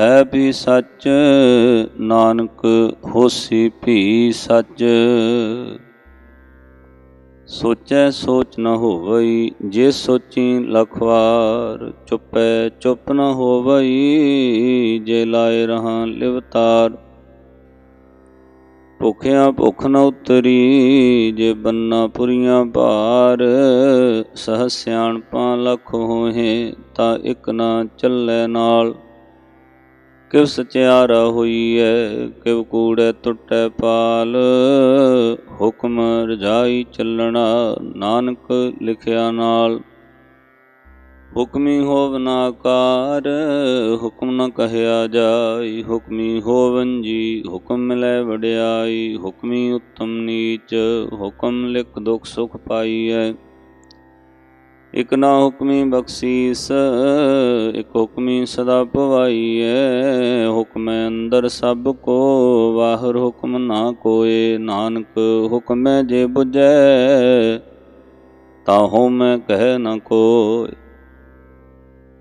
ਹੈ ਵੀ ਸੱਚ, ਨਾਨਕ ਹੋਸੀ ਭੀ ਸੱਚ। ਸੋਚੈ ਸੋਚ ਨ ਹੋਵਈ, ਜੇ ਸੋਚੀ ਲਖਵਾਰ, ਚੁੱਪੈ ਚੁੱਪ ਨ ਹੋਵਈ, ਜੇ ਲਾਏ ਰਹਾ ਲਿਵਤਾਰ। ਭੁਖਿਆ ਭੁਖ ਨ ਉਤਰੀ, ਜੇ ਬੰਨਾ ਪੁਰੀਆਂ ਭਾਰ, ਸਹ ਸਿਆਣਪਾਂ ਲਖ ਹੋਹੇ, ਤਾਂ ਇਕ ਨਾ ਚੱਲੇ ਨਾਲ। ਕਿਵ ਸਚਿਆਰਾ ਹੋਈਐ ਕਿਵ ਕੂੜੈ ਟੁੱਟੈ ਪਾਲ। ਹੁਕਮ ਰਜਾਈ ਚੱਲਣਾ ਨਾਨਕ ਲਿਖਿਆ ਨਾਲ। ਹੁਕਮੀ ਹੋਵ ਨਾ ਆਕਾਰ ਹੁਕਮ ਨ ਕਹਿਆ ਜਾਈ। ਹੁਕਮੀ ਹੋਵਨ ਜੀ, ਹੁਕਮ ਮਿਲੈ ਵਡਿਆਈ। ਹੁਕਮੀ ਉੱਤਮ ਨੀਚ, ਹੁਕਮ ਲਿਖ ਦੁਖ ਸੁਖ ਪਾਈਐ। ਇਕ ਨਾ ਹੁਕਮੀ ਬਖਸ਼ੀਸ, ਇਕ ਹੁਕਮੀ ਸਦਾ ਭਵਾਈਐ ਹੁਕਮੈ ਅੰਦਰ ਸਭ ਕੋ ਬਾਹਰ ਹੁਕਮ ਨਾ ਕੋਏ। ਨਾਨਕ ਹੁਕਮੈ ਜੇ 부ਜੈ ਤਾਹੋ ਮੈਂ ਕਹਿ ਨ ਕੋਇ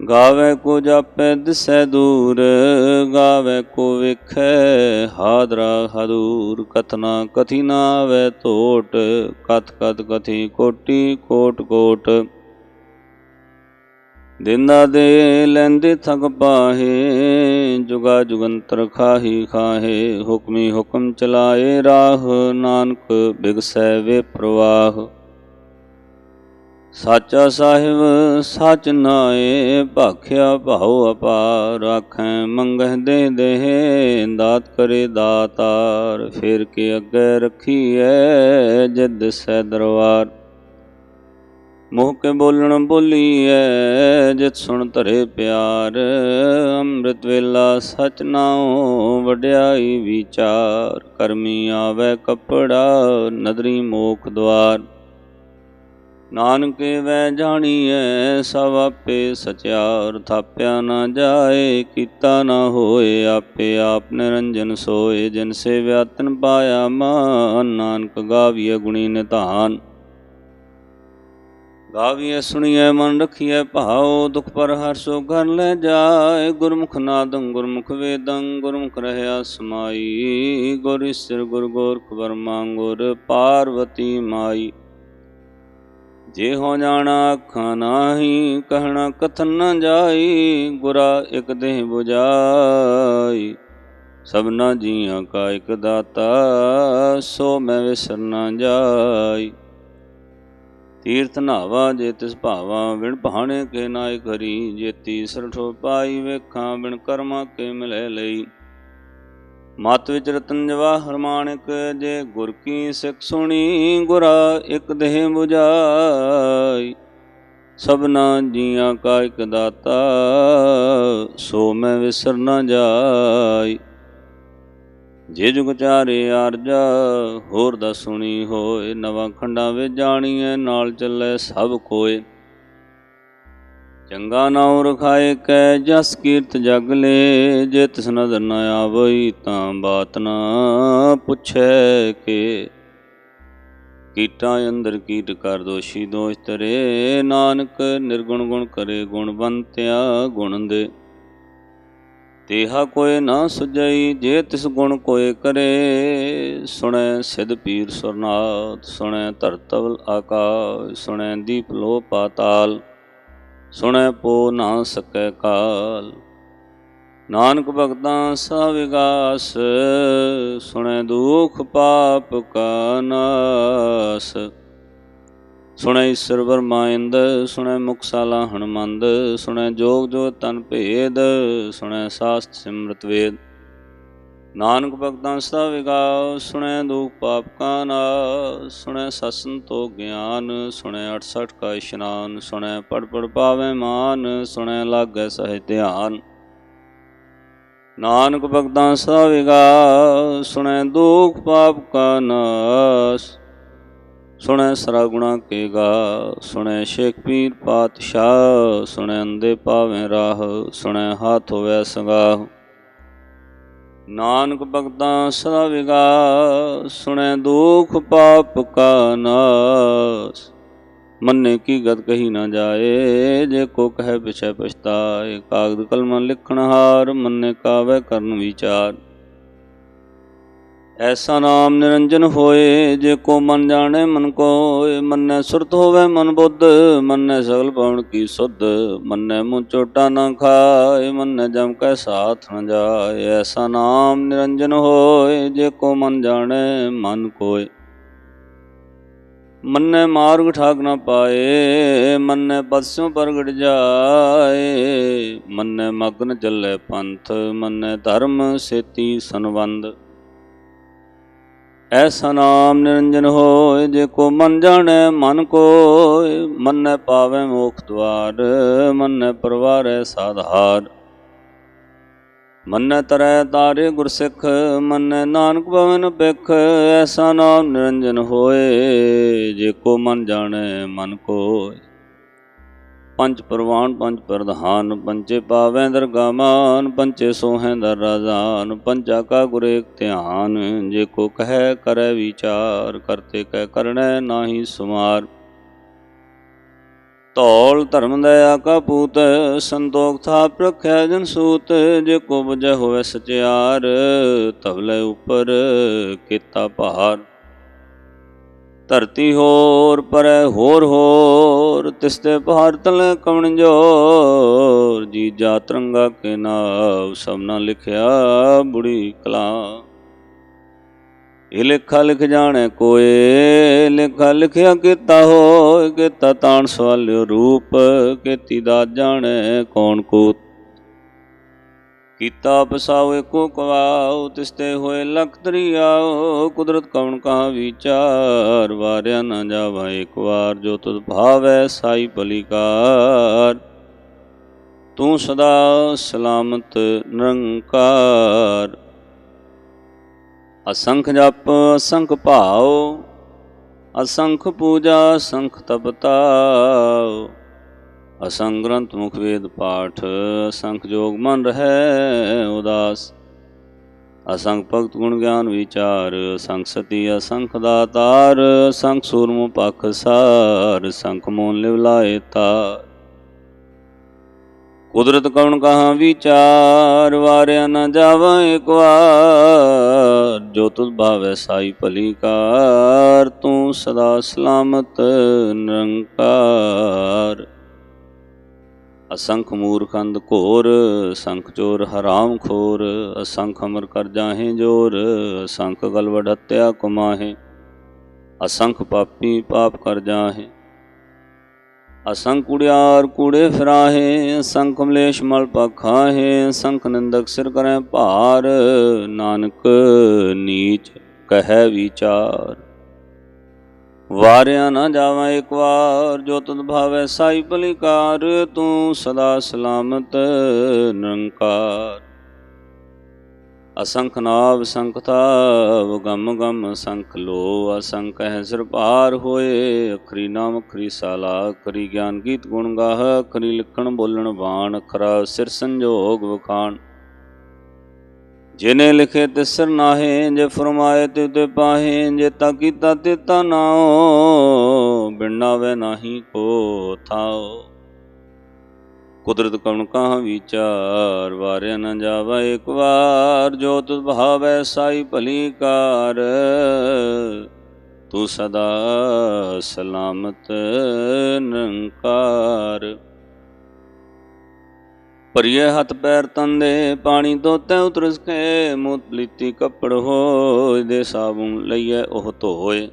ਗਾਵੇ ਕੋ ਜਾਪੈ ਦਿਸੈ ਦੂਰ, ਗਾਵੇ ਕੋ ਵੇਖੈ ਹਾਦਰਾ ਹਦੂਰ। ਕਥਨਾ ਕਥੀ ਨਾ ਆਵੈ ਧੋਟ, ਕਥ ਕਥ ਕਥੀ ਕੋਟੀ ਕੋਟ ਕੋਟ। ਦਿਨਾ ਦੇ ਲੈਂਦੇ ਥਕ ਪਾਹੇ, ਜੁਗਾ ਜੁਗੰਤਰ ਖਾਹੀ ਖਾਹੇ। ਹੁਕਮੀ ਹੁਕਮ ਚਲਾਏ ਰਾਹ, ਨਾਨਕ ਬਿਗਸੈ ਵੇ ਪ੍ਰਵਾਹ। ਸਾਚਾ ਸਾਹਿਬ, ਸਚ ਨਾਏ, ਭਾਖਿਆ ਭਾਉ ਅਪਾਰ, ਆਖੈ ਮੰਗਹਿ ਦੇ ਦੇਹ, ਦਾਤ ਕਰੇ ਦਾਤਾਰ, ਫਿਰ ਕੇ ਅੱਗੇ ਰਖੀਐ ਜਿਦ ਸੈ ਦਰਬਾਰ। ਮੋਹ ਕੇ ਬੋਲਣ ਬੋਲੀਐ, ਜਿਤ ਸੁਣ ਧਰੇ ਪਿਆਰ, ਅੰਮ੍ਰਿਤ ਵੇਲਾ ਸਚ ਨਾਉ, ਵਡਿਆਈ ਵਿਚਾਰ, ਕਰਮੀ ਆਵੇ ਕਪੜਾ, ਨਦਰੀ ਮੋਖ ਦਵਾਰ ਨਾਨਕੇ ਵੈ ਜਾਣੀਐ, ਸਭ ਆਪੇ ਸਚਿਆਰ ਥਾਪਿਆ ਨਾ ਜਾਏ, ਕੀਤਾ ਨਾ ਹੋਏ, ਆਪੇ ਆਪ ਨਿਰੰਜਨ ਸੋਏ, ਜਿਨ ਸੇਵਿਆ ਤਨ ਪਾਇਆ ਮਾਨ, ਨਾਨਕ ਗਾਵੀਐ ਗੁਣੀ ਨਿਧਾਨ। ਗਾਵੀਐ, ਸੁਣੀਐ, ਮਨ ਰਖੀਐ, ਭਾਉ, ਦੁਖ ਪਰ ਹਰਸੋ ਕਰ ਲੈ ਜਾਏ, ਗੁਰਮੁਖ ਨਾਦੰ ਗੁਰਮੁਖ ਵੇਦੰ, ਗੁਰਮੁਖ ਰਹਿਆ ਸਮਾਈ, ਗੁਰ ਈਸਰ ਗੁਰ ਗੋਰਖ ਬਰਮਾ ਗੁਰ ਪਾਰਵਤੀ ਮਾਈ। ਜੇ ਹੋ ਜਾਣਾ ਅੱਖਾਂ ਨਾਹੀ, ਕਹਿਣਾ ਕਥਨ ਨ ਜਾਈ, ਗੁਰਾ ਇਕ ਦੇਹ 부ਜਾਈ ਸਭਨਾ ਜੀਆਂ ਕਾ ਇਕ ਦਾਤਾ, ਸੋ ਮੈਂ ਵਿਸਰ ਨ ਜਾਈ। ਤੀਰਥ ਨਾਵਾ ਜੇ ਤਿਸ ਭਾਵਾ ਵਿਣ ਭਾਣੇ ਕੇ ਨਾਇ ਕਰੀ। ਜੇ ਤੀਸਰ ਪਾਈ ਵੇਖਾਂ, ਬਿਨ ਕਰਮਾ ਕੇ ਮਿਲੇ ਲਈ। ਮਤ ਵਿੱਚ ਰਤਨ ਜਵਾਹਰ ਮਾਣਕ ਜੇ ਗੁਰ ਕੀ ਸਿੱਖ ਸੁਣੀ, ਗੁਰਾ ਇੱਕ ਦੇਹ 부ਜਾਈ ਸਭਨਾ ਜੀਆਂ ਕਾ ਇਕ ਦਾਤਾ, ਸੋ ਮੈਂ ਵਿਸਰ ਨਾ ਜਾਈ। ਜੇ ਜੁਗ ਚਾਰੇ ਆਰਜਾ, ਹੋਰ ਦਾ ਸੁਣੀ ਹੋਏ, ਨਵਾਂ ਖੰਡਾਂ ਵਿੱਚ ਜਾਣੀਐ, ਨਾਲ ਚੱਲੇ ਸਭ ਕੋਏ। ਚੰਗਾ ਨਾਉ ਰਖਾਏ ਕੈ ਜਸ ਕੀਰਤ ਜਗ ਲੇ, ਜੇ ਤਿਸ ਨਦਰ ਨ ਆਵਈ ਤਾਂ ਬਾਤ ਨਾ ਪੁੱਛੈ ਕੇ। ਕੀਟਾਂ ਅੰਦਰ ਕੀਟ ਕਰ ਦੋਸ਼ੀ ਦੋਸ਼ ਤਰੇ ਨਾਨਕ ਨਿਰਗੁਣ ਗੁਣ ਕਰੇ ਗੁਣਵੰਤਿਆ ਗੁਣ ਦੇ। ਤੇਹਾ ਕੋਏ ਨਾ ਸੁਜਈ ਜੇ ਤਿਸ ਗੁਣ ਕੋਏ ਕਰੇ, ਸੁਣੈ ਸਿਧ ਪੀਰ ਸੁਰਨਾਥ, ਸੁਣੈ ਧਰਤਵਲ ਆਕਾਸ਼, ਸੁਣੈ ਦੀਪ ਲੋ ਪਾਤਾਲ। ਸੁਣੈ ਪੋ ਨਾ ਸਕੈ ਕਾਲ। ਨਾਨਕ ਭਗਤਾਂ ਸਾ ਵਿਗਾਸ, ਸੁਣੈ ਦੁਖ ਪਾਪ ਕਾ ਨਾਸ। ਸੁਣੈ ਈਸ਼ਰ ਵਰਮਾਇੰਦ ਸੁਣੈ ਮੁਕਸਾਲਾ ਹਣਮੰਦ ਸੁਣੈ ਜੋਗ ਜੋ ਤਨ ਭੇਦ, ਸੁਣੈ ਸਾਸਤ ਸਿਮਰਤ ਵੇਦ। ਨਾਨਕ ਭਗਤਾਂ ਸਦਾ ਵਿਗਾਓ, ਸੁਣੈ ਦੁਖ ਪਾਪ ਕਾ ਨਾਸ, ਸੁਣੈ ਸਸਨ ਤੋ ਗਿਆਨ, ਸੁਣੈ 68 ਕਾ ਇਸ਼ਨਾਨ, ਸੁਣੈ ਪੜ ਪੜ ਪਾਵੇ ਮਾਨ, ਸੁਣੈ ਲਾਗੈ ਸਹਿ ਧਿਆਨ। ਨਾਨਕ ਭਗਤਾਂ ਸਦਾ ਵਿਗਾਓ, ਸੁਣੈ ਦੁਖ ਪਾਪ ਕਾ ਨਾਸ, ਸੁਣੈ ਸਰਾ ਗੁਣਾ ਕੇ ਗਾ, ਸੁਣੈ ਸ਼ੇਖ ਪੀਰ ਪਾਤਸ਼ਾਹ, ਸੁਣੈ ਅੰਦੇ ਪਾਵੇਂ ਰਾਹ, ਸੁਣੈ ਹਾਥ ਹੋਵੇ ਸੰਗਾਹ। ਨਾਨਕ ਭਗਤਾਂ ਸਦਾ ਵਿਗਾ ਸੁਣੈ ਦੁਖ ਪਾਪ ਕਾ ਨਾਸ। ਮੰਨੇ ਕੀ ਗਤ ਕਹੀ ਨਾ ਜਾਏ, ਜੇ ਕੋ ਕਹੇ ਪਿਛੈ ਪਛਤਾਏ। ਕਾਗਦ ਕਲਮ ਲਿਖਣ ਹਾਰ, ਮੰਨੇ ਕਾਵੇ ਕਰਨ ਵਿਚਾਰ। ਐਸਾ ਨਾਮ ਨਿਰੰਜਨ ਹੋਏ, ਜੇ ਕੋ ਮਨ ਜਾਣੇ ਮਨ ਕੋਏ। ਮੰਨੈ ਸੁਰਤ ਹੋਵੇ ਮਨ ਬੁੱਧ, ਮੰਨੈ ਸਗਲ ਪਵਨ ਕੀ ਸੁਧ। ਮੰਨੈ ਮੂੰ ਚੋਟਾ ਨਾ ਖਾਏ, ਮੰਨੈ ਜਮ ਕੈ ਸਾਥ ਨ ਜਾਏ। ਐਸਾ ਨਾਮ ਨਿਰੰਜਨ ਹੋਏ, ਜੇ ਕੋ ਮਨ ਜਾਣੇ ਮਨ ਕੋਏ। ਮੰਨੈ ਮਾਰਗ ਠਾਗ ਨਾ ਪਾਏ, ਮੰਨੈ ਪਦਸਿਉ ਪ੍ਰਗਟ ਜਾਏ। ਮੰਨੈ ਮਗਨ ਚੱਲੇ ਪੰਥ, ਮੰਨੈ ਧਰਮ ਸੇਤੀ ਸੰਬੰਧ। ਐਸਾ ਨਾਮ ਨਿਰੰਜਨ ਹੋਏ, ਜੇ ਕੋ ਮਨ ਜਾਣੈ ਮਨ ਕੋਇ ਮੰਨੈ ਪਾਵੇ ਮੋਖ ਦਵਾਰ ਮੰਨੈ ਪਰਵਾਰੈ ਸਾਧਾਰ ਮੰਨੈ ਤਰੈ ਤਾਰੇ ਗੁਰਸਿੱਖ ਮੰਨੈ ਨਾਨਕ ਭਵਨ ਬਿਖ ਐਸਾ ਨਾਮ ਨਿਰੰਜਨ ਹੋਏ, ਜੇ ਕੋ ਮਨ ਜਾਣੈ ਮਨ ਕੋਇ ਪੰਜ ਪ੍ਰਵਾਨ, ਪੰਜ ਪ੍ਰਧਾਨ ਪੰਚੇ ਪਾਵੈ ਦਰਗਾਮਾਨ ਪੰਚੇ ਸੋਹੈ ਦਰ ਰਾਜ਼ਾਨ ਪੰਚਾ ਕਾ ਗੁਰੇ ਧਿਆਨ, ਜੇ ਕੋ ਕਹੈ ਕਰੈ ਵਿਚਾਰ ਕਰਤੇ ਕਹਿ ਕਰਣੈ ਨਾਹੀ ਸੁਮਾਰ। ਧੌਲ ਧਰਮ ਦਇਆ ਕਾ ਪੂਤ, ਸੰਤੋਖ ਥਾ ਰਖਿਆ ਜਨ ਸੂਤ, ਜੇ ਕੋ ਬਜੈ ਹੋਵੇ ਸਚਿਆਰ ਤਵਲੇ ਉਪਰ ਕੀਤਾ ਭਾਰ। ਧਰਤੀ ਹੋਰ, ਪਰੈ ਹੋਰ ਹੋਰ, ਤਿਸਤੇ ਪਹਾੜ ਤਲੇ ਕਵਣ ਜੋਰ। ਜੀ ਜਾ ਤਰੰਗਾ ਕੇ ਨਾਵ ਸਭਨਾ ਲਿਖਿਆ ਬੁੜੀ ਕਲਾ ਇਹ ਲਿਖਾ ਲਿਖ ਜਾਣੈ ਕੋਏ, ਲਿਖਾ ਲਿਖਿਆ ਕੀਤਾ ਹੋਏ, ਕੀਤਾ ਤਾਣ ਸਵਾਲਿਓ ਰੂਪ। ਕੀਤੀ ਦਾ ਜਾਣੈ ਕੌਣ ਕੂਤ ਕੀਤਾ ਪਸਾਉ ਏਕੋ ਕਵਾਉ ਤਿਸਤੇ ਹੋਏ ਲਖਤਰੀ ਆਓ ਕੁਦਰਤ ਕਉਣ ਕਹਾ ਵਿਚਾਰ, ਵਾਰਿਆ ਨਾ ਜਾਵਾ ਇੱਕ ਵਾਰ, ਜੋ ਤੁਧ ਭਾਵੈ ਸਾਈ ਭਲੀਕਾਰ ਤੂੰ ਸਦਾ ਸਲਾਮਤ ਨਿਰੰਕਾਰ। ਅਸੰਖ ਜਪ, ਅਸੰਖ ਭਾਉ, ਅਸੰਖ ਪੂਜਾ, ਅਸੰਖ ਤਪਤਾ ਅਸੰਗ ਗ੍ਰੰਥ ਮੁਖ ਵੇਦ ਪਾਠ, ਅਸੰਖ ਜੋਗ ਮਨ ਰਹਿ ਉਦਾਸ। ਅਸੰਗ ਭਗਤ ਗੁਣ ਗਿਆਨ ਵਿਚਾਰ ਸੰਖ ਸਤੀ ਅਸੰਖ ਦਾਤਾਰ ਸੰਖ ਸੂਰਮ ਪਖ ਸਾਰ ਸੰਖ ਮੋਨ ਲਿਵ ਲਾਏ ਤਾਰ। ਕੁਦਰਤ ਕਉਣ ਕਹਾ ਵਿਚਾਰ, ਵਾਰਿਆ ਨਾ ਜਾਵਾ ਇੱਕ ਵਾਰ। ਜੋ ਤੁਧ ਭਾਵੈ ਸਾਈ ਭਲੀ ਕਾਰ, ਤੂੰ ਸਦਾ ਸਲਾਮਤ ਨਿਰੰਕਾਰ। ਅਸੰਖ ਮੂਰਖੰਦ ਘੋਰ ਸੰਖ ਚੋਰ ਹਰਾਮ ਖੋਰ, ਅਸੰਖ ਅਮਰ ਕਰ ਜਾਹੇ ਜੋਰ, ਅਸੰਖ ਗਲਵੜ ਹੱਤਿਆ ਕੁਮਾਹੇ, ਅਸੰਖ ਪਾਪੀ ਪਾਪ ਕਰ ਜਾਹੇ। ਅਸੰਖ ਕੁੜਿਆਰ ਕੂੜੇ ਫਰਾਹੇ, ਅਸੰਖ ਮਲੇਸ਼ ਮਲ ਪਖਾਹੇ, ਅਸੰਖ ਨਿੰਦਕ ਸਿਰ ਕਰੈ ਭਾਰ, ਨਾਨਕ ਨੀਚ ਕਹੈ ਵਿਚਾਰ। ਵਾਰਿਆ ਨਾ ਜਾਵਾਂ ਇੱਕ ਵਾਰ, ਜੋ ਤਦ ਭਾਵੈ ਸਾਈ ਭਲਿਕਾਰ ਤੂੰ ਸਦਾ ਸਲਾਮਤ ਨਿਰੰਕਾਰ। ਅਸੰਖ ਨਾਵ ਸੰਖ ਗਮ ਗਮ ਸੰਖ ਲੋ ਅਸੰਖ ਹੈ ਸਿਰ ਪਾਰ ਹੋਏ, ਅਖਰੀ ਨਾਮ ਅਖਰੀ ਸਾਲਾ, ਅਖਰੀ ਗਿਆਨ ਗੀਤ ਗੁਣ ਗਾਹ, ਅਖਰੀ ਲਿਖਣ ਬੋਲਣ ਬਾਣ, ਅਖਰਾ ਸਿਰ ਸੰਜੋਗ ਵਖਾਣ। ਜਿਨੇ ਲਿਖੇ ਤਿਸਰ ਨਾਹੇ, ਜੇ ਫਰਮਾਏ ਤੇ ਤੇ ਪਾਹੇ, ਜੇ ਤਾ ਕੀਤਾ ਤੇ ਤਾ ਨਾਓ ਬਿਨਾਵੇ ਨਾਹੀ ਕੋ ਥਾਓ। ਕੁਦਰਤ ਕਉਣ ਕਹਾ ਵਿਚਾਰ, ਵਾਰਿਆ ਨਾ ਜਾਵਾ ਇੱਕ ਵਾਰ, ਜੋ ਤੁਧ ਭਾਵੈ ਸਾਈ ਭਲੀ ਕਾਰ। ਤੂੰ ਸਦਾ ਸਲਾਮਤ ਨਿਰੰਕਾਰ। ਪਰਿਏ ਹੱਥ ਪੈਰ ਤੰਦੇ ਪਾਣੀ ਧੋਤੇ ਉਤਰਸ ਕੇ ਮੂਤ ਪਲੀਤੀ ਕੱਪੜ ਹੋਏ ਦੇ ਸਾਬੂਨ ਲਈਏ ਉਹ ਧੋਏ।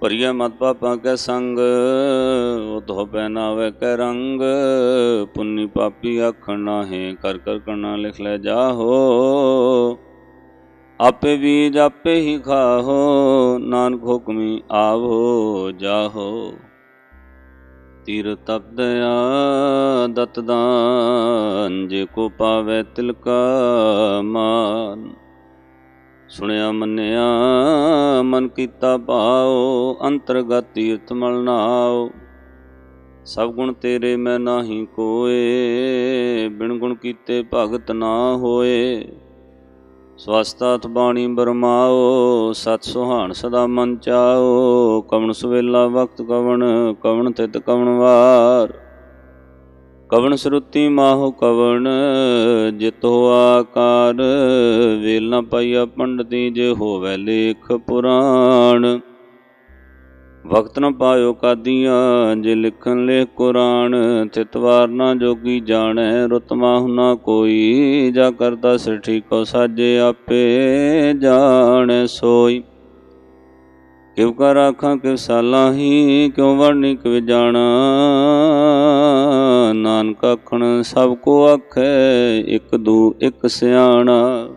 ਪਰਿਏ ਮਤ ਪਾਪਾ ਕੈ ਸੰਗ, ਉਹ ਧੋ ਪਹਿਨਾਵੇ ਕੇ ਰੰਗ। ਪੁੰਨੀ ਪਾਪੀ ਆਖਣ ਨਾਹੇ, ਕਰ ਕਰ ਕਰਨਾ ਲਿਖ ਲੈ ਜਾਹੋ। ਆਪੇ ਬੀਜ ਆਪੇ ਹੀ ਖਾਹੋ, ਨਾਨਕ ਹੁਕਮੀ ਆਵੋ ਜਾਹੋ। ਤੀਰ ਤਪਦਿਆ ਦਤ ਜੇ ਕੋ ਪਾਵੇ ਤਿਲਕਾ ਮਾਨ। ਸੁਣਿਆ ਮੰਨਿਆ, ਮਨ ਕੀਤਾ ਭਾਉ, ਅੰਤਰਗਤ ਤੀਰਥ ਮਲ ਨਾਉ। ਸਭ ਗੁਣ ਤੇਰੇ ਮੈਂ ਨਾਹੀ ਕੋਏ, ਬਿਨ ਗੁਣ ਕੀਤੇ ਭਗਤ ਨਾ ਹੋਏ। ਸਵਸਤਾਤ ਬਾਣੀ ਬਰਮਾਓ, ਸਤ ਸੁਹਾਣ ਸਦਾ ਮਨ ਚਾਓ, ਕਵਣ ਸੁਵੇਲਾ ਵਕਤ ਕਵਣ ਕਵਣ ਤਿਤ ਕਵਣ ਵਾਰ। ਕਵਣ ਸਰੁੱਤੀ ਮਾਹੋ ਕਵਣ, ਜਿਤੋ ਆਕਾਰ, ਵੇਲ ਨ ਪਾਈਆ ਪੰਡਤੀ ਜੇ ਹੋਵੇ ਲੇਖ ਪੁਰਾਣ। ਵਕਤ ਨ ਪਾਇਓ ਕਾਦੀਆਂ, ਜੇ ਲਿਖਣ ਲੇਖ ਕੁਰਾਨ ਤਿਤਵਾਰ ਨਾ ਜੋਗੀ ਜਾਣੈ ਰੁਤ ਮਾਹੁ ਨਾ ਕੋਈ, ਜਾ ਕਰਦਾ ਸਿਰ ਠੀਕੋ ਸਾਜੇ ਆਪੇ ਜਾਣੈ ਸੋਈ। ਕਿਵ ਕਰ ਆਖਾਂ, ਕਿਵ ਸਾਲਾਹੀ ਕਿਉ ਵਰਣੀ ਕਿਵ ਜਾਣਾ। ਨਾਨਕ ਆਖਣ, ਸਭ ਕੋ ਆਖੈ, ਇੱਕ ਦੂ, ਇੱਕ ਸਿਆਣਾ।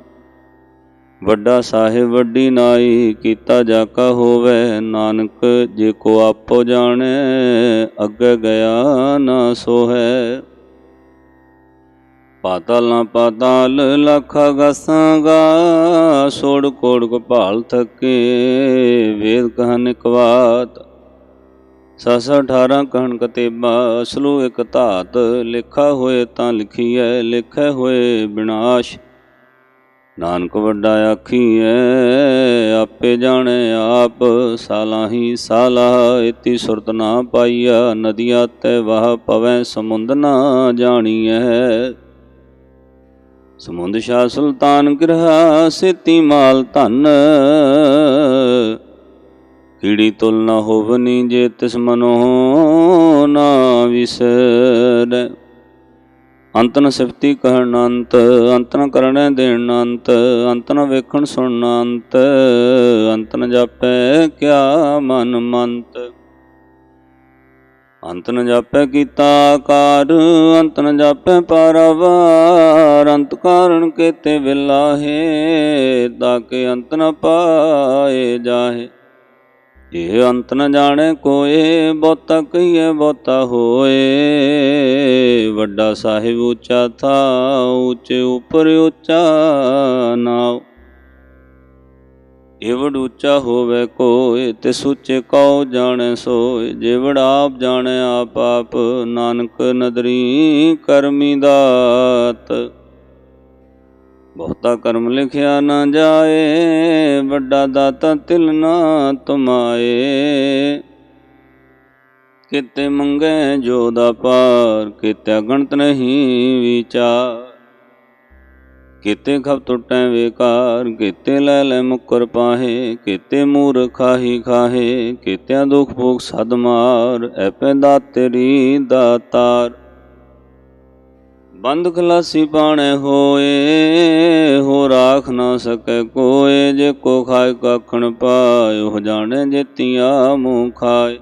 ਵੱਡਾ ਸਾਹਿਬ ਵੱਡੀ ਨਾਈ, ਕੀਤਾ ਜਾ ਕਾ ਹੋਵੇ ਨਾਨਕ, ਜੇ ਕੋ ਆਪੋ ਜਾਣੇ, ਅੱਗੇ ਗਿਆ ਨਾ ਸੋਹੈ। ਹੈ ਪਾਤਾਲ ਨਾ ਪਾਤਾਲ, ਲਖ ਗਸਾਂਗਾ ਸੋੜ ਕੋੜ ਕਪਾਲ ਥਕੇ, ਵੇਦ ਕਹਨ ਇਕਵਾਤ ਸਸ 18 ਕਹਿਣ ਕਤੇਬਾ ਅਸਲੂ ਇਕ ਧਾਤ, ਲਿਖਾ ਹੋਏ ਤਾਂ ਲਿਖੀਐ, ਲਿਖੇ ਹੋਏ ਵਿਨਾਸ਼ ਨਾਨਕ ਵੱਡਾ ਆਖੀਐ ਆਪੇ ਜਾਣੇ ਆਪ ਸਾਲਾਹੀ ਸਾਲਾ ਇਤੀ ਸੁਰਤ ਨਾ ਪਾਈਆ ਨਦੀਆਂ ਤੇ ਵਹ ਪਵੈ, ਸਮੁੰਦ ਨਾ ਜਾਣੀਐ। ਸਮੁੰਦ ਸ਼ਾਹ ਸੁਲਤਾਨ ਗ੍ਰਹਾ, ਸੇਤੀ ਮਾਲ ਧਨ। ਕੀੜੀ ਤੁਲ ਨਾ ਹੋਵਨੀ ਜੇ ਤਿਸ ਮਨੋ ਨਾ ਵਿਸਰੈ। ਅੰਤ ਨ ਸਿਫਤੀ ਕਹਿਣ ਅੰਤ ਅੰਤ ਨ ਕਰਣੈ ਦੇਣ ਅੰਤ ਅੰਤ ਨ ਵੇਖਣ ਸੁਣ ਅੰਤ ਅੰਤ ਨ ਜਾਪੈ ਕਿਆ ਮਨ ਮੰਤ। ਅੰਤ ਨ ਜਾਪੈ ਕੀਤਾ ਆਕਾਰ, ਅੰਤ ਨ ਜਾਪੈ ਪਾਰਵਾਰ, ਅੰਤ ਕਾਰਣ ਕੇਤੇ ਵਿਲਾਹੇ ਤਾਕੇ ਅੰਤ ਨ ਪਾਏ ਜਾਹੇ। ਇਹ ਅੰਤ ਨ ਜਾਣੇ ਕੋਏ, ਬਹੁਤਾ ਕਹੀਏ, ਬਹੁਤਾ ਹੋਏ। ਵੱਡਾ ਸਾਹਿਬ ਉੱਚਾ ਥਾ, ਉੱਚੇ ਉਪਰ ਉੱਚਾ ਨਾਉ। ਏਵੜ ਉੱਚਾ ਹੋਵੇ ਕੋਏ, ਤੇ ਸੁੱਚੇ ਕਉ ਜਾਣੈ ਸੋਏ। ਜਿਵੜ ਆਪ ਜਾਣੈ, ਆਪ ਆਪ ਨਾਨਕ ਨਦਰੀ ਕਰਮੀ ਦਾਤ। ਬਹੁਤਾ ਕਰਮ ਲਿਖਿਆ ਨਾ ਜਾਏ, ਵੱਡਾ ਦਾਤਾ ਤਿਲ ਨਾ ਤੁਮਾਏ। ਕਿਤੇ ਮੰਗੇ ਜੋ ਦਾ ਪਾਰ ਕਿਤੇ ਗਣਤ ਨਹੀਂ ਵਿਚਾਰ। ਕਿਤੇ ਖਪ ਟੁੱਟੈ ਵੇਕਾਰ, ਕਿਤੇ ਲੈ ਲੈ ਮੁਕਰ ਪਾਹੇ, ਕਿਤੇ ਮੂਰ ਖਾਹੀ ਖਾਹੇ ਕਿਤੇ ਦੁਖ ਭੋਗ ਸਦ ਮਾਰ, ਐ ਪੈਦਾ ਤੇਰੀ ਦਾਤਾਰ। ਬੰਦ ਖਲਾਸੀ ਪਾਣੇ ਹੋਏ, ਹੋ ਰਾਖ ਨਾ ਸਕੈ ਕੋਏ, ਜੇ ਕੋ ਖਾਇ ਕਖਣ ਪਾਇ ਹੋ ਜਾਣੇ ਜੇਤੀਆਂ ਮੂੰਹ ਖਾਏ।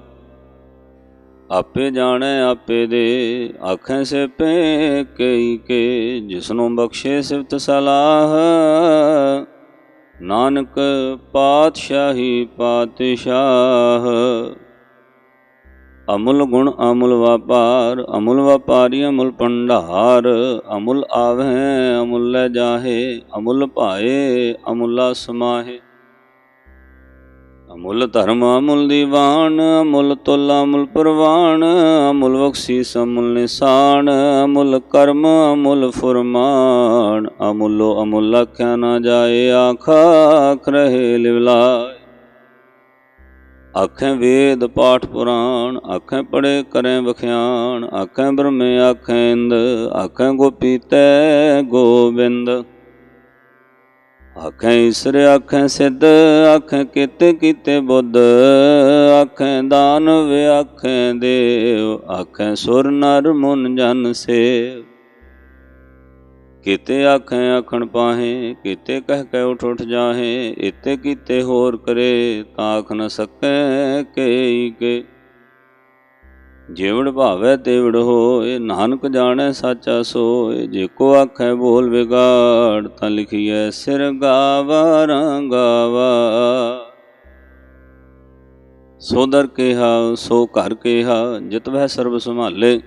ਆਪੇ ਜਾਣੈ, ਆਪੇ ਦੇ, ਆਖੈ ਸੇ ਪੇ ਕਈ ਕੇ, ਜਿਸਨੂੰ ਬਖਸ਼ੇ ਸਿਫਤ ਸਲਾਹ। ਨਾਨਕ ਪਾਤਸ਼ਾਹੀ ਪਾਤਸ਼ਾਹ। ਅਮੁਲ ਗੁਣ ਅਮੁਲ ਵਪਾਰ, ਅਮੁਲ ਵਪਾਰੀ ਅਮੁਲ ਭੰਡਾਰ, ਅਮੁਲ ਆਵਹਿ ਅਮੁਲ ਲੈ ਜਾਹੇ, ਅਮੁਲ ਭਾਏ, ਅਮੁਲਾ ਸਮਾਹੇ। ਅਮੁੱਲ ਧਰਮ ਅਮੁੱਲ ਦੀਵਾਨ ਅਮੁੱਲ ਤੁਲ ਅਮੁੱਲ ਪ੍ਰਵਾਨ ਅਮੁੱਲ ਬਖਸ਼ੀਸ ਅਮੁੱਲ ਨਿਸ਼ਾਨ ਅਮੁੱਲ ਕਰਮ ਅਮੁੱਲ ਫੁਰਮਾਨ। ਅਮੁੱਲੋ ਅਮੁੱਲ ਲਖਿਆ ਨਾ ਜਾਏ, ਆਖਾ ਆਖ ਰਹੇ ਲਿਵਲਾਏ। ਆਖੇ ਵੇਦ ਪਾਠ ਪੁਰਾਣ, ਆਖੇ ਪੜੇ ਕਰੇ ਵਖਿਆਣ, ਆਖੇ ਬ੍ਰਹਮੇ ਆਖੇ ਇੰਦ, ਆਖੇ ਗੋਪੀ ਤੈ ਗੋਬਿੰਦ। ਆਖੇ ਈਸਰ, ਆਖੇ ਸਿੱਧ, ਆਖੇ ਕੀਤੇ ਕੀਤੇ ਬੁੱਧ, ਆਖੇ ਦਾਨਵ, ਆਖੇ ਦੇਵ, ਆਖੇ ਸੁਰ ਨਰ ਮੁਨ ਜਨ ਸੇਵ। ਕੀਤੇ ਆਖੇ ਆਖਣ ਪਾਹੇ, ਕੀਤੇ ਕਹਿ ਕੇ ਉਠ ਉਠ ਜਾਹੇ, ਇਤੇ ਕੀਤੇ ਹੋਰ ਕਰੇ, ਤਾਂ ਆਖ ਨ ਸਕੈ ਕੇਈ ਕੇ। ਜੇਵੜ ਭਾਵੈ ਤੇਵੜ ਹੋਏ, ਨਾਨਕ ਜਾਣੈ ਸਾਚਾ ਸੋਏ, ਜੇ ਕੋ ਆਖੈ ਬੋਲ ਵਿਗਾੜ, ਤਾਂ ਲਿਖੀਐ ਸਿਰ ਗਾਵਾ ਰੰਗਾਵਾ ਸੋ ਦਰ ਕੇਹਾ, ਸੋ ਘਰ ਕੇਹਾ, ਜਿਤ ਵਹਿ ਸਰਬ ਸੰਭਾਲੇ।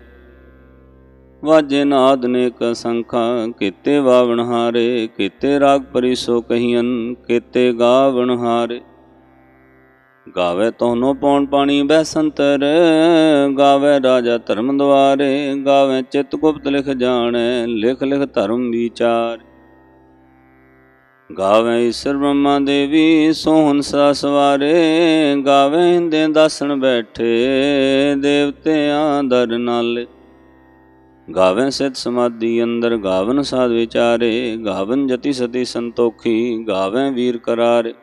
ਵਾਜੇ ਨਾਦ ਨੇਕ ਸੰਖਾ, ਕੀਤੇ ਵਾਵਣ ਹਾਰੇ, ਕੀਤੇ ਰਾਗ ਪਰਿਸੋ ਕਹੀਨ ਕੀਤੇ ਗਾਵਣ ਹਾਰੇ। ਗਾਵੇ ਤੋਨੋ ਪੌਣ ਪਾਣੀ ਬੈ ਸੰਤਰ, ਗਾਵੇ ਰਾਜਾ ਧਰਮ ਦਵਾਰੇ ਗਾਵੇ ਚਿਤ ਗੁਪਤ ਲਿਖ ਜਾਣੈ, ਲਿਖ ਲਿਖ ਧਰਮ ਵਿਚਾਰ ਗਾਵੇ ਈਸ਼ਰ ਬ੍ਰਹਮਾ ਦੇਵੀ ਸੋਹਣ ਸਾ ਸਵਾਰੇ ਗਾਵੇ ਇੰਦੇ ਦਾਸਣ ਬੈਠੇ, ਦੇਵਤਿਆਂ ਦਰ ਨਾਲੇ। ਗਾਵਨ ਸਿਤ ਸਮਾਧੀ ਅੰਦਰ ਗਾਵਨ ਸਾਧ ਵਿਚਾਰੇ, ਗਾਵਨ ਜਤੀ ਸਤੀ ਸੰਤੋਖੀ ਗਾਵਨ ਵੀਰ ਕਰਾਰੇ।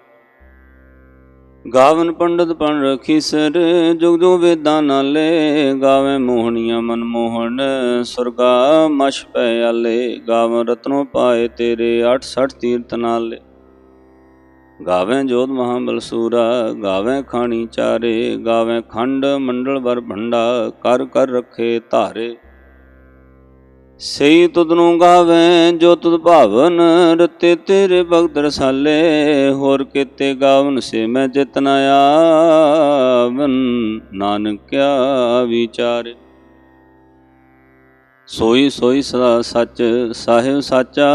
ਗਾਵਨ ਪੰਡਤ ਪਣ ਰਖੀ ਸਰ, ਜੁਗ ਜੋ ਵੇਦਾਂ ਨਾਲੇ, ਗਾਵੇ ਮੋਹਣੀਆਂ ਮਨ ਮੋਹਣ, ਸੁਰਗਾ ਮਛ ਪੈ ਆਲੇ, ਗਾਵਨ ਰਤਨੋ ਪਾਏ ਤੇਰੇ 68 ਤੀਰਥ ਨਾਲੇ। ਗਾਵੇ ਜੋਤ ਮਹਾਬਲ ਸੂਰਾ, ਗਾਵੇ ਖਾਣੀ ਚਾਰੇ, ਗਾਵੇ ਖੰਡ ਮੰਡਲ ਵਰ ਭੰਡਾ, ਕਰ ਕਰ ਰਖੇ ਧਾਰੇ। ਸਈ ਤੁਧ ਨੂੰ ਗਾਵੇਂ ਜੋ ਤੁਧ ਭਾਵਨ ਰਤੇ ਤੇਰੇ ਭਗਤ ਰਸਾਲੇ, ਹੋਰ ਕੀਤੇ ਗਾਵਨ ਸੇ ਮੈਂ ਜਿਤਨ ਆਵਨ, ਨਾਨਕਿਆ ਵਿਚਾਰੇ। ਸੋਈ ਸੋਈ ਸਦਾ ਸੱਚ, ਸਾਹਿਬ ਸਾਚਾ,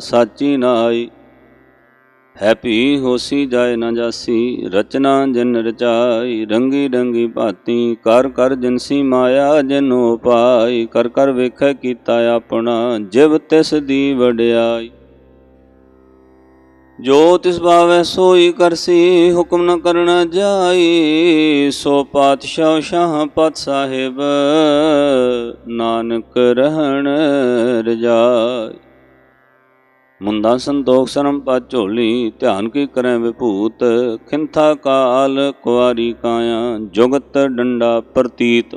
ਸਾਚੀ ਨਾਈ। ਹੈ ਭੀ ਹੋਸੀ ਜਾਏ ਨਾ ਜਾਸੀ, ਰਚਨਾ ਜਿਨ ਰਚਾਈ, ਰੰਗੀ ਰੰਗੀ ਭਾਤੀ, ਕਰ ਕਰ ਜਿਨਸੀ ਮਾਇਆ ਜਿਨੋ ਪਾਈ, ਕਰ ਕਰ ਵੇਖੈ ਕੀਤਾ ਆਪਣਾ, ਜਿਵ ਤਿਸ ਦੀ ਵਡਿਆਈ। ਜੋ ਤਿਸ ਭਾਵੈ ਸੋਈ ਕਰਸੀ, ਹੁਕਮ ਨ ਕਰਨਾ ਜਾਈ, ਸੋ ਪਾਤਸ਼ਾਹ ਸ਼ਾਹ ਪਤ ਸਾਹਿਬ, ਨਾਨਕ ਰਹਿਣ ਰਜਾਈ। ਮੁੰਦਾ ਸੰਤੋਖ ਸਰਮ ਪਾ ਝੋਲੀ, ਧਿਆਨ ਕੀ ਕਰੈ ਵਿਭੂਤ? ਖਿੰਥਾ ਕਾਲ ਕੁਵਾਰੀ ਕਾਇਆ, ਜੁਗਤ ਡੰਡਾ ਪ੍ਰਤੀਤ।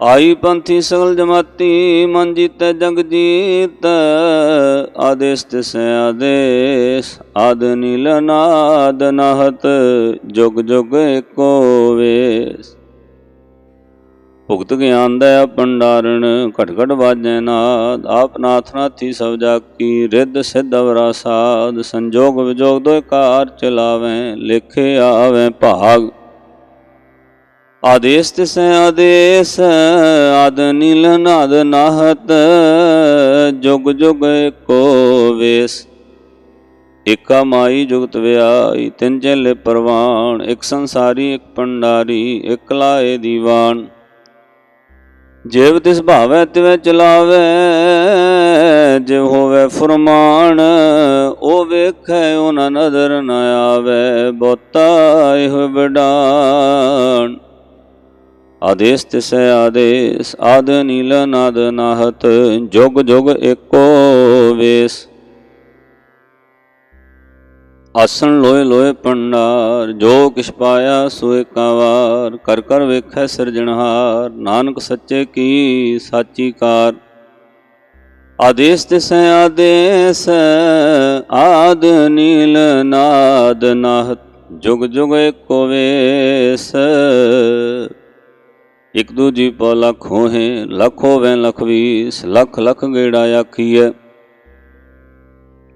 ਆਈ ਪੰਥੀ ਸਗਲ ਜਮਾਤੀ, ਮਨ ਜੀਤੈ ਜਗ ਜੀਤ। ਆਦੇਸ ਤਿਸ ਆਦੇਸ, ਆਦ ਨੀਲ ਨਾਦ ਨਹਤ, ਜੁਗ ਜੁਗ ਏਕੋ ਵੇਸ। ਭੁਗਤ ਗਿਆਨ ਦਾ ਭੰਡਾਰਣ ਘਟ ਘਟ ਵਾਜੈ ਨਾਦ, ਆਪ ਨਾਥ ਨਾਥੀ ਸਭ ਜਾਕੀ, ਰਿੱਧ ਸਿੱਧ ਅਵਰਾ ਸਾਧ, ਸੰਜੋਗ ਵਿਜੋਗ ਦੋਇ ਕਾਰ ਚਲਾਵੇਂ, ਲਿਖੇ ਆਵੇਂ ਭਾਗ। ਆਦੇਸ ਤਿਸੈ ਆਦੇਸ, ਆਦ ਨੀਲ ਨਾਦ ਨਾਹਤ, ਜੁਗ ਜੁਗ ਏਕੋ ਵੇਸ। ਏਕਾ ਮਾਈ ਜੁਗਤ ਵਿਆਈ, ਤਿੰਨ ਚੇਲੇ ਪਰਵਾਨ, ਇੱਕ ਸੰਸਾਰੀ, ਇੱਕ ਪੰਡਾਰੀ ਇੱਕ ਲਾਏ ਦੀਵਾਨ। ਜਿਵ ਤਿਸ ਭਾਵੈ ਤਿਵੈ ਚਲਾਵੇ ਜਿਵ ਹੋਵੇ ਫਰਮਾਨ, ਉਹ ਵੇਖੈ ਉਹਨਾਂ ਨਦਰ ਨ ਆਵੇ ਬੋਤਾ ਇਹ ਬਡਾਨ ਆਦੇਸ ਤਿਸੈ ਆਦੇਸ, ਆਦ ਨੀਲ ਨਾਦ ਨਾਹਤ, ਜੁਗ ਜੁਗ ਏਕੋ ਵੇਸ। ਆਸਣ ਲੋਏ ਲੋਏ ਪੰਡਾਰ, ਜੋ ਕਿਛ ਪਾਇਆ ਸੋ ਏਕਾ ਕਰ ਕਰ ਵੇਖੈ ਸਿਰਜਣਹਾਰ, ਨਾਨਕ ਸੱਚੇ ਕੀ ਸਾਚੀ ਕਾਰ ਆਦੇਸ ਤਿਸੈ ਆਦੇਸ ਆਦ ਨੀਲ ਨਾਦ ਨਾਹਤ, ਜੁਗ ਜੁਗ ਏਕੋ ਵੇਸ। ਇਕ ਦੂਜੀ ਪੋ ਲਖ ਹੋਏ ਲਖ ਹੋਵੇ ਲਖ ਵੀਸ, ਲਖ ਲਖ ਗੇੜਾ ਆਖੀਐ।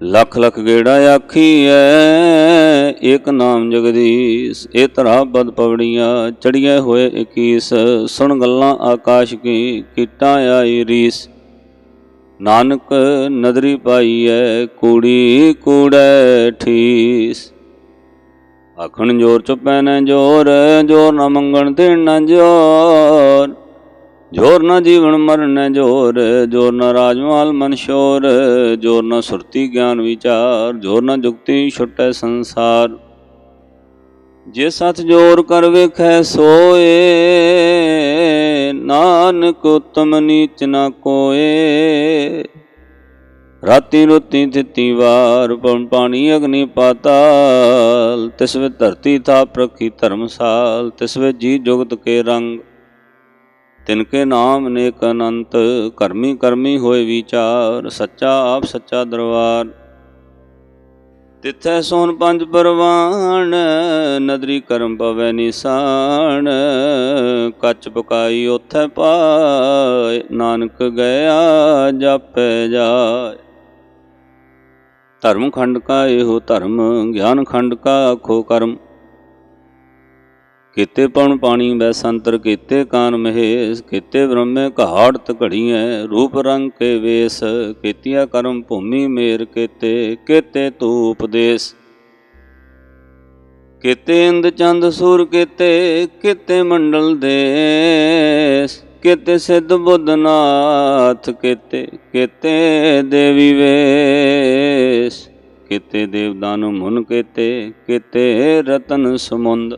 ਲਖ ਲਖ ਗੇੜਾ ਆਖੀ ਆਖੀਐ ਏਕ ਨਾਮ ਜਗਦੀਸ਼, ਇਹ ਧਰਾ ਬਦ ਪਵੜੀਆਂ ਚੜੀਏ ਹੋਏ 21 ਸੁਣ ਗੱਲਾਂ ਆਕਾਸ਼ ਕੀ, ਕੀਟਾਂ ਆਈ ਰੀਸ। ਨਾਨਕ ਨਦਰੀ ਪਾਈਐ ਕੂੜੀ ਕੂੜੈ ਠੀਸ। ਆਖਣ ਜੋਰ ਚੁਪੈ ਨ ਜੋਰ ਜੋਰ ਨਾ ਮੰਗਣ ਦੇਣ ਨ ਜੋਰ। ਜੋਰ ਨ ਜੀਵਨ ਮਰਨ ਜੋਰ ਜੋਰ ਨ ਰਾਜਮਾਲ ਮਨਸ਼ੋਰ ਜੋਰ ਨ ਸੁਰਤੀ ਗਿਆਨ ਵਿਚਾਰ, ਜੋਰ ਨ ਜੁਗਤੀ ਛੁਟੈ ਸੰਸਾਰ। ਜੇ ਸਤ ਜੋਰ ਕਰ ਵੇਖੈ ਸੋਏ, ਨਾਨਕ ਉਤਮ ਨੀਚ ਨ ਕੋਏ। ਰਾਤੀ ਰੋਤੀ ਥਿਤੀ ਵਾਰ ਪਉਣ ਪਾਣੀ ਅਗਨੀ ਪਾਤਾਲ, ਤਿਸ ਵਿੱਚ ਧਰਤੀ ਥਾ ਪ੍ਰਖੀ ਧਰਮਸਾਲ, ਤਿਸ ਵਿੱਚ ਜੀ ਜੁਗਤ ਕੇ ਰੰਗ। ਤਿਨ ਕੇ ਨਾਮ ਨੇਕ ਅਨੰਤ, ਕਰਮੀ ਕਰਮੀ ਹੋਏ ਵਿਚਾਰ, ਸੱਚਾ ਆਪ ਸੱਚਾ ਦਰਬਾਰ। ਤਿੱਥੈ ਸੋਨ ਪੰਜ ਪਰਵਾਨ ਨਦਰੀ ਕਰਮ ਪਵੈ ਨਿਸਾਨ ਕੱਚ ਪਕਾਈ ਉਥੈ ਪਾਏ, ਨਾਨਕ ਗਿਆ ਜਾਪੈ ਜਾਏ। ਧਰਮ ਖੰਡ ਕਾ ਇਹੋ ਧਰਮ, ਗਿਆਨ ਖੰਡ ਕਾ ਆਖੋ ਕਰਮ। ਕੀਤੇ ਪਉਣ ਪਾਣੀ ਬੈ ਸੰਤਰ ਕੀਤੇ ਕਾਨ ਮਹੇਸ਼, ਕੀਤੇ ਬ੍ਰਹਮੇ ਘਾੜਤ ਘੜੀਐ, ਰੂਪ ਰੰਗ ਕੇ ਵੇਸ, ਕੀਤਿਆ ਕਰਮ ਭੂਮੀ ਮੇਰ ਕੀਤੇ ਕੀਤੇ ਤੂ ਉਪਦੇਸ਼। ਕੀਤੇ ਇੰਦ ਚੰਦ ਸੂਰ ਕੀਤੇ ਕੀਤੇ ਮੰਡਲ ਦੇਸ, ਕੀਤੇ ਸਿੱਧ ਬੁੱਧਨਾਥ ਕੀਤੇ ਕੀਤੇ ਦੇਵੀ ਵੇਸ, ਕੀਤੇ ਦੇਵਦਾਨੁ ਮੁਨ ਕੀਤੇ ਕੀਤੇ ਰਤਨ ਸਮੁੰਦ।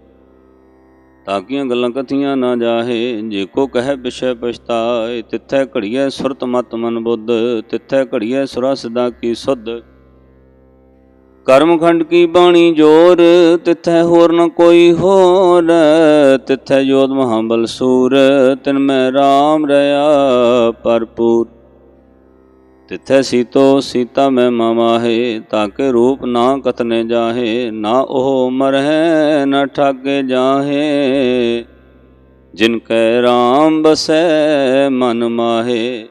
ਤਾਕੀਆਂ ਗੱਲਾਂ ਕਥੀਆਂ ਨਾ ਜਾਹੇ। ਜੇ ਕੋ ਕਹੈ ਵਿਸ਼ੈ ਪਛਤਾਏ, ਤਿੱਥੈ ਘੜੀਐ ਸੁਰਤ ਮਤ ਮਨ ਬੁੱਧ, ਤਿੱਥੈ ਘੜੀਐ ਸੁਰਾ ਸਦਾ ਕੀ ਸੁਧ। ਕਰਮ ਖੰਡ ਕੀ ਬਾਣੀ ਜੋਰ, ਤਿੱਥੈ ਹੋਰ ਨ ਕੋਈ ਹੋਰ। ਤਿੱਥੈ ਜੋਤ ਮਹਾਬਲ ਸੂਰ, ਤਿਨ ਮੈਂ RAM ਰਹਾ ਭਰਪੂਰ। ਤਿੱਥੈ ਸੀਤੋ ਸੀਤਾ ਮੈਂ ਮਾਮਾਹੇ ਤਾਕੇ ਰੂਪ ਨਾ ਕਤਨੇ ਜਾਹੇ, ਨਾ ਉਹ ਮਰਹਿ ਨਾ ਠਾਗੇ ਜਾਹੇ। ਜਿਨ ਕੈ RAM ਬਸੈ, ਮਨ ਮਾਹੇ।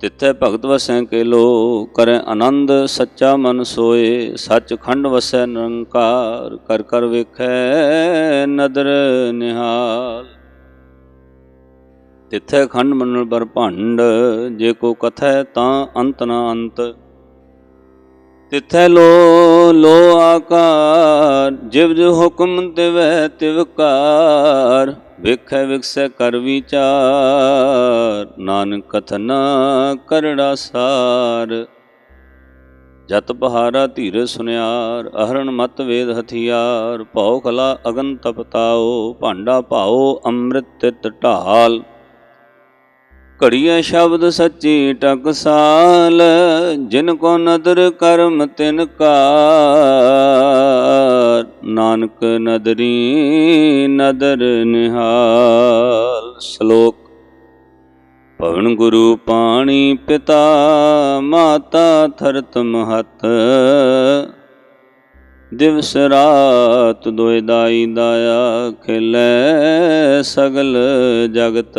ਤਿੱਥੈ ਭਗਤ ਵਸੈ ਕੇ ਲੋ ਕਰੈ ਆਨੰਦ ਸੱਚਾ ਮਨ ਸੋਏ। ਸੱਚ ਖੰਡ ਵਸੈ ਨਿਰੰਕਾਰ, ਕਰ ਕਰ ਵੇਖੈ ਨਦਰ ਨਿਹਾਲ। ਤਿੱਥੈ ਖੰਡ ਮੰਡਲ ਬਰ ਭੰਡ, ਜੇ ਕੋ ਕਥੈ ਤਾਂ ਅੰਤ ਨਾ ਅੰਤ। ਤਿੱਥੈ ਲੋ ਲੋ ਆਕਾਰ, ਜਿਵ ਜੋ ਹੁਕਮ ਤਿਵੈ ਤਿਵਕਾਰ ਵਿਖੈ ਵਿਖਸੈ ਕਰ ਵਿਚਾਰ, ਨਾਨਕ ਕਥਨ ਕਰੜਾ ਸਾਰ। ਜਤ ਪਹਾਰਾ ਧੀਰ ਸੁਨਿਆਰ, ਅਹਰਣ ਮਤ ਵੇਦ ਹਥਿਆਰ, ਭਉ ਖਲਾ ਅਗਨ ਤਪਤਾਓ ਭਾਂਡਾ ਭਾਓ ਅੰਮ੍ਰਿਤ ਤਿਤ ਢਾਲ। ਘੜੀਐ ਸ਼ਬਦ ਸੱਚੀ ਟਕਸਾਲ ਜਿਨ ਕੋ ਨਦਰ ਕਰਮ ਤਿਨ ਕਾਰ। ਨਾਨਕ ਨਦਰੀ ਨਦਰ ਨਿਹਾਲ। ਸ਼ਲੋਕ ਪਵਨ ਗੁਰੂ ਪਾਣੀ ਪਿਤਾ, ਮਾਤਾ ਥਰਤ ਮਹਤ। ਦਿਵਸ ਰਾਤ ਦੋਇ ਦਾਈ ਦਾਇਆ ਖਿਲੈ ਸਗਲ ਜਗਤ।